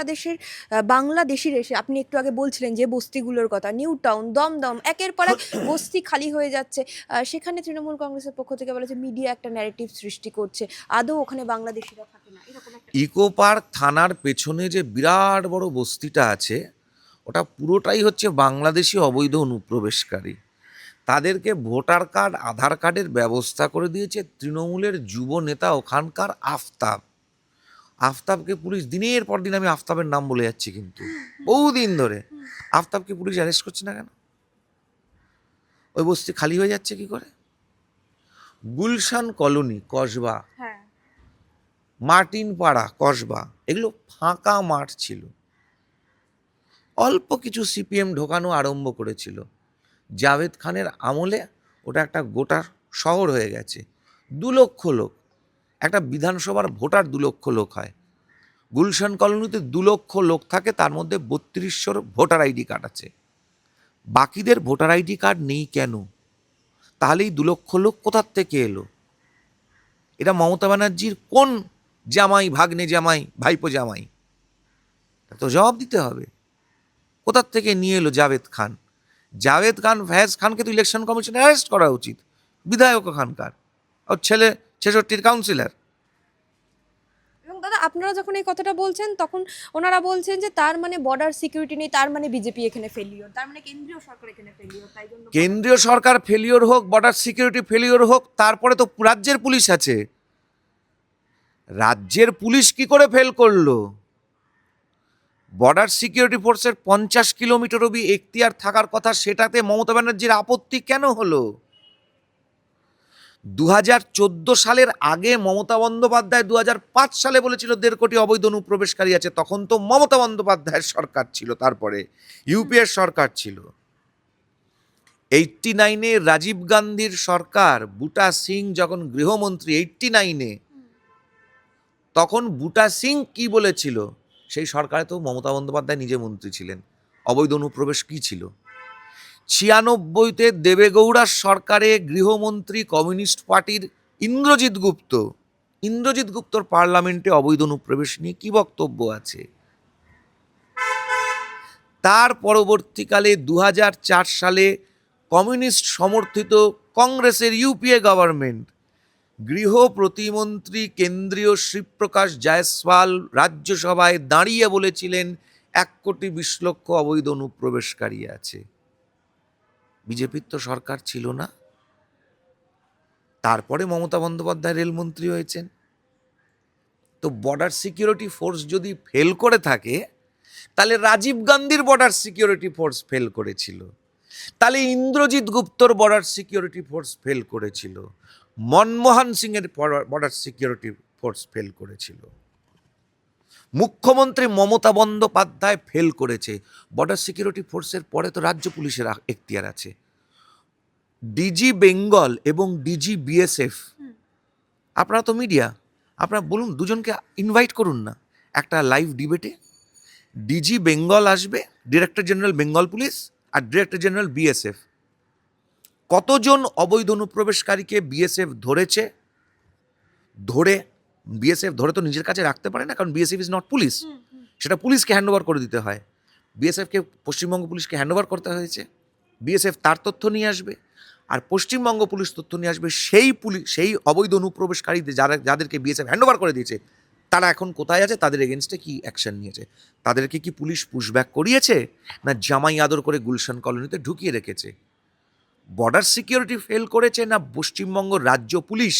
বাংলাদেশের বাংলাদেশির এসে আপনি একটু আগে বলছিলেন যে বস্তিগুলোর কথা নিউ টাউন দমদম একের পর এক বস্তি খালি হয়ে যাচ্ছে। সেখানে তৃণমূল কংগ্রেসের পক্ষ থেকে বলে যে মিডিয়া একটা ন্যারেটিভ সৃষ্টি করছে। আদৌ ওখানে বাংলাদেশিরা থাকে না। ইকো পার্ক থানার পেছনে যে বিরাট বড় বস্তিটা আছে ওটা পুরোটাই হচ্ছে বাংলাদেশি অবৈধ অনুপ্রবেশকারী। তাদেরকে ভোটার কার্ড আধার কার্ডের ব্যবস্থা করে দিয়েছে তৃণমূলের যুব নেতা ওখানকার আফতাব। আফতাবকে পুলিশ দিনের পর দিন আমি আফতাবের নাম বলে যাচ্ছি কিন্তু। বহুদিন ধরে। আফতাবকে পুলিশ অ্যারেস্ট করছে না কেন? ওই বস্তি খালি হয়ে যাচ্ছে কি করে? গুলশান কলোনি কসবা। হ্যাঁ। মার্টিন পাড়া কসবা। এগুলো ফাঁকা মাঠ ছিল। অল্প কিছু সিপিএম ঢোকানো আরম্ভ করেছিল। জাভেদ খানের আমলে ওটা একটা গোটা শহর হয়ে গেছে। দু লক্ষ লোক। একটা বিধানসভার ভোটার দু লক্ষ লোক হয়। গুলশান কলোনিতে দু লক্ষ লোক থাকে, তার মধ্যে বত্রিশশোর ভোটার আইডি কার্ড আছে। বাকিদের ভোটার আইডি কার্ড নেই কেন? তাহলে এই দু লক্ষ লোক কোথার থেকে এলো? এটা মমতা ব্যানার্জির কোন জামাই, ভাগ্নে জামাই, ভাইপো জামাই? তা জবাব দিতে হবে। কোথার থেকে নিয়ে এলো জাভেদ খান? জাভেদ খান, ফ্যাজ খানকে তো ইলেকশন কমিশনে অ্যারেস্ট করা উচিত, বিধায়ক খানকার। ওর ছেলে ছেষট্টির কাউন্সিলর এবং দাদা আপনারা যখন এই কথাটা বলছেন তখন ওনারা বলছেন যে তার মানে বর্ডার সিকিউরিটি নেই তার মানে বিজেপি এখানে ফেলিওর তার মানে কেন্দ্রীয় সরকার এখানে ফেলিওর তাই জন্য কেন্দ্রীয় সরকার ফেলিওর হোক বর্ডার সিকিউরিটি ফেলিওর হোক তারপরে তো রাজ্যের পুলিশ আছে। রাজ্যের পুলিশ কি করে ফেল করল? বর্ডার সিকিউরিটি ফোর্সের পঞ্চাশ কিলোমিটার অবধি এখতিয়ার থাকার কথা সেটাতে মমতা ব্যানার্জির আপত্তি কেন হলো? দু হাজার চোদ্দ সালের আগে মমতা বন্দ্যোপাধ্যায় দু সালে বলেছিল, দেড় কোটি অবৈধ অনুপ্রবেশকারী আছে। তখন তো মমতা বন্দ্যোপাধ্যায়ের সরকার ছিল, তারপরে ইউপিএর সরকার ছিল। এইটটি নাইনে রাজীব গান্ধীর সরকার, বুটা সিং যখন গৃহমন্ত্রী, এইটটি নাইনে, তখন বুটা সিং কি বলেছিল? সেই সরকারে তো মমতা বন্দ্যোপাধ্যায় নিজে মন্ত্রী ছিলেন। অবৈধ অনুপ্রবেশ কি ছিল? ছিয়ানব্বইতে দেবেগৌড়ার সরকারে গৃহমন্ত্রী কমিউনিস্ট পার্টির ইন্দ্রজিৎ গুপ্ত। ইন্দ্রজিৎ গুপ্তর পার্লামেন্টে অবৈধ অনুপ্রবেশ নিয়ে কি বক্তব্য আছে? তার পরবর্তীকালে দু হাজার চার সালে কমিউনিস্ট সমর্থিত কংগ্রেসের ইউপিএ গভর্নমেন্ট। গৃহ প্রতিমন্ত্রী কেন্দ্রীয় শ্রীপ্রকাশ জায়সওয়াল রাজ্যসভায় দাঁড়িয়ে বলেছিলেন, এক কোটি বিশ লক্ষ অবৈধ অনুপ্রবেশকারী আছে। বিজেপির তো সরকার ছিল না। তারপরে মমতা বন্দ্যোপাধ্যায় রেলমন্ত্রী হয়েছেন। তো বর্ডার সিকিউরিটি ফোর্স যদি ফেল করে থাকে, তাহলে রাজীব গান্ধীর বর্ডার সিকিউরিটি ফোর্স ফেল করেছিল। তাহলে ইন্দ্রজিৎ গুপ্তর বর্ডার সিকিউরিটি ফোর্স ফেল করেছিল। মনমোহন সিংয়ের বর্ডার সিকিউরিটি ফোর্স ফেল করেছিল। মুখ্যমন্ত্রী মমতা বন্দ্যোপাধ্যায় ফেল করেছে। বর্ডার সিকিউরিটি ফোর্সের পরে তো রাজ্য পুলিশের এখতিয়ার আছে। ডিজি বেঙ্গল এবং ডিজি বিএসএফ আপনারা তো মিডিয়া আপনারা বলুন দুজনকে ইনভাইট করুন না। একটা লাইভ ডিবেটে ডিজি বেঙ্গল আসবে ডিরেক্টর জেনারেল বেঙ্গল পুলিশ আর ডিরেক্টর জেনারেল বিএসএফ কতজন অবৈধ অনুপ্রবেশকারীকে বিএসএফ ধরেছে? ধরে বিএসএফ ধরে তো নিজের কাছে রাখতে পারে না কারণ বিএসএফ ইজ নট পুলিশ সেটা পুলিশকে হ্যান্ডওভার করে দিতে হয়। বিএসএফকে পশ্চিমবঙ্গ পুলিশকে হ্যান্ডওভার করতে হয়েছে। বিএসএফ তার তথ্য নিয়ে আসবে আর পশ্চিমবঙ্গ পুলিশ তথ্য নিয়ে আসবে সেই পুলিশ সেই অবৈধ অনুপ্রবেশকারীদের যারা যাদেরকে বিএসএফ হ্যান্ডওভার করে দিয়েছে তারা এখন কোথায় আছে? তাদের এগেনস্টে কি অ্যাকশন নিয়েছে? তাদেরকে কি পুলিশ পুশব্যাক করিয়েছে? না জামাই আদর করে গুলশান কলোনিতে ঢুকিয়ে রেখেছে? বর্ডার সিকিউরিটি ফেল করেছে না পশ্চিমবঙ্গ রাজ্য পুলিশ?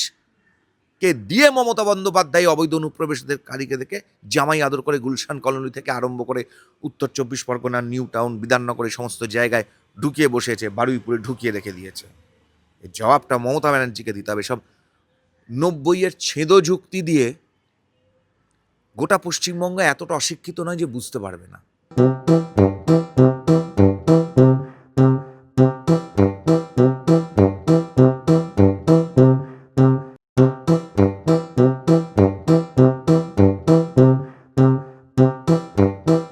কে দিয়ে মমতা বন্দ্যোপাধ্যায় অবৈধ অনুপ্রবেশদের কারীকে দেখে জামাই আদর করে গুলশান কলোনি থেকে আরম্ভ করে উত্তর চব্বিশ পরগনা, নিউ টাউন, বিধাননগর সমস্ত জায়গায় ঢুকিয়ে বসেছে, বারুইপুরে ঢুকিয়ে রেখে দিয়েছে। এর জবাবটা মমতা ব্যানার্জিকে দিতে হবে। সব নব্বইয়ের ছেঁদো যুক্তি দিয়ে গোটা পশ্চিমবঙ্গ এতটা অশিক্ষিত নয় যে বুঝতে পারবে না।